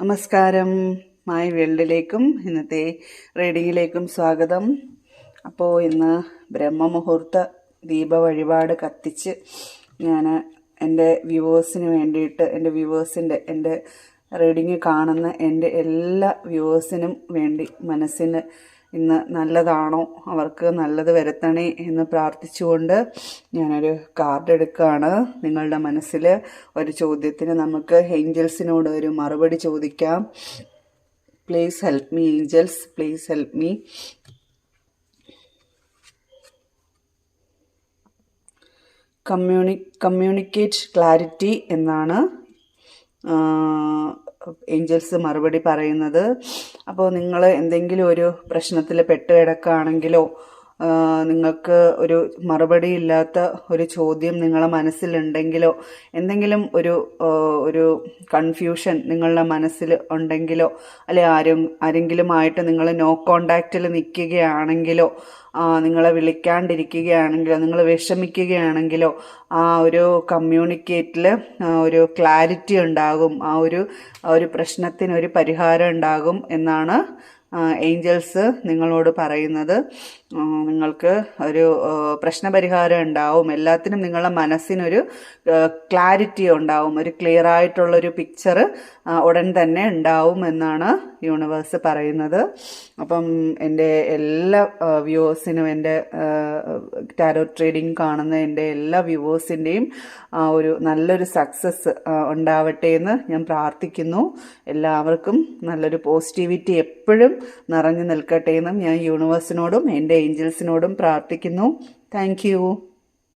നമസ്കാരം. മായ വേൾഡിലേക്കും ഇന്നത്തെ റീഡിങ്ങിലേക്കും സ്വാഗതം. അപ്പോൾ ഇന്ന് ബ്രഹ്മമുഹൂർത്ത ദീപ വഴിപാട് കത്തിച്ച് ഞാൻ എന്റെ വ്യൂവേഴ്സിന് വേണ്ടിയിട്ട് എന്റെ വ്യൂവേഴ്സിന്റെ എന്റെ റീഡിങ് കാണുന്ന എന്റെ എല്ലാ വ്യൂവേഴ്സിനും വേണ്ടി മനസ്സിന് ഇന്ന് നല്ലതാണോ? അവർക്ക് നല്ലത് വരുത്തണേ എന്ന് പ്രാർത്ഥിച്ചുകൊണ്ട് ഞാനൊരു കാർഡ് എടുക്കുകയാണ്. നിങ്ങളുടെ മനസ്സിൽ ഒരു ചോദ്യത്തിന് നമുക്ക് ഏഞ്ചൽസിനോട് ഒരു മറുപടി ചോദിക്കാം. Please help me angels. Please help me കമ്മ്യൂണി communicate clarity എന്നാണ് ഏഞ്ചൽസ് മറുപടി പറയുന്നത് അപ്പോൾ നിങ്ങൾ എന്തെങ്കിലും ഒരു പ്രശ്നത്തിൽ പെട്ട് കിടക്കുകയാണെങ്കിലോ നിങ്ങൾക്ക് ഒരു മറുപടി ഇല്ലാത്ത ഒരു ചോദ്യം നിങ്ങളെ മനസ്സിലുണ്ടെങ്കിലോ എന്തെങ്കിലും ഒരു ഒരു കൺഫ്യൂഷൻ നിങ്ങളുടെ മനസ്സിൽ ഉണ്ടെങ്കിലോ അല്ലെ ആരും ആരെങ്കിലുമായിട്ട് നിങ്ങൾ നോ കോണ്ടാക്റ്റിൽ നിൽക്കുകയാണെങ്കിലോ നിങ്ങളെ വിളിക്കാണ്ടിരിക്കുകയാണെങ്കിലോ നിങ്ങൾ വിഷമിക്കുകയാണെങ്കിലോ ആ ഒരു കമ്മ്യൂണിക്കേറ്റിൽ ഒരു ക്ലാരിറ്റി ഉണ്ടാകും ആ ഒരു ഒരു പ്രശ്നത്തിന് ഒരു പരിഹാരം ഉണ്ടാകും എന്നാണ് ഏഞ്ചൽസ് നിങ്ങളോട് പറയുന്നത് നിങ്ങൾക്ക് ഒരു പ്രശ്നപരിഹാരം ഉണ്ടാവും. എല്ലാത്തിനും നിങ്ങളുടെ മനസ്സിനൊരു ക്ലാരിറ്റി ഉണ്ടാവും. ഒരു ക്ലിയർ ആയിട്ടുള്ളൊരു പിക്ചർ ഉടൻ തന്നെ ഉണ്ടാവും എന്നാണ് യൂണിവേഴ്സ് പറയുന്നത്. അപ്പം എന്റെ എല്ലാ വ്യൂവേഴ്സിനും എന്റെ ടാരോ ട്രേഡിംഗ് കാണുന്ന എന്റെ എല്ലാ വ്യൂവേഴ്സിന്റെയും ഒരു നല്ലൊരു സക്സസ് ഉണ്ടാവട്ടെ എന്ന് ഞാൻ പ്രാർത്ഥിക്കുന്നു. എല്ലാവർക്കും നല്ലൊരു പോസിറ്റിവിറ്റി എപ്പോഴും നിറഞ്ഞു നിൽക്കട്ടെ എന്നും ഞാൻ യൂണിവേഴ്സിനോടും എന്റെ ഏഞ്ചൽസിനോടും പ്രാർത്ഥിക്കുന്നു. താങ്ക്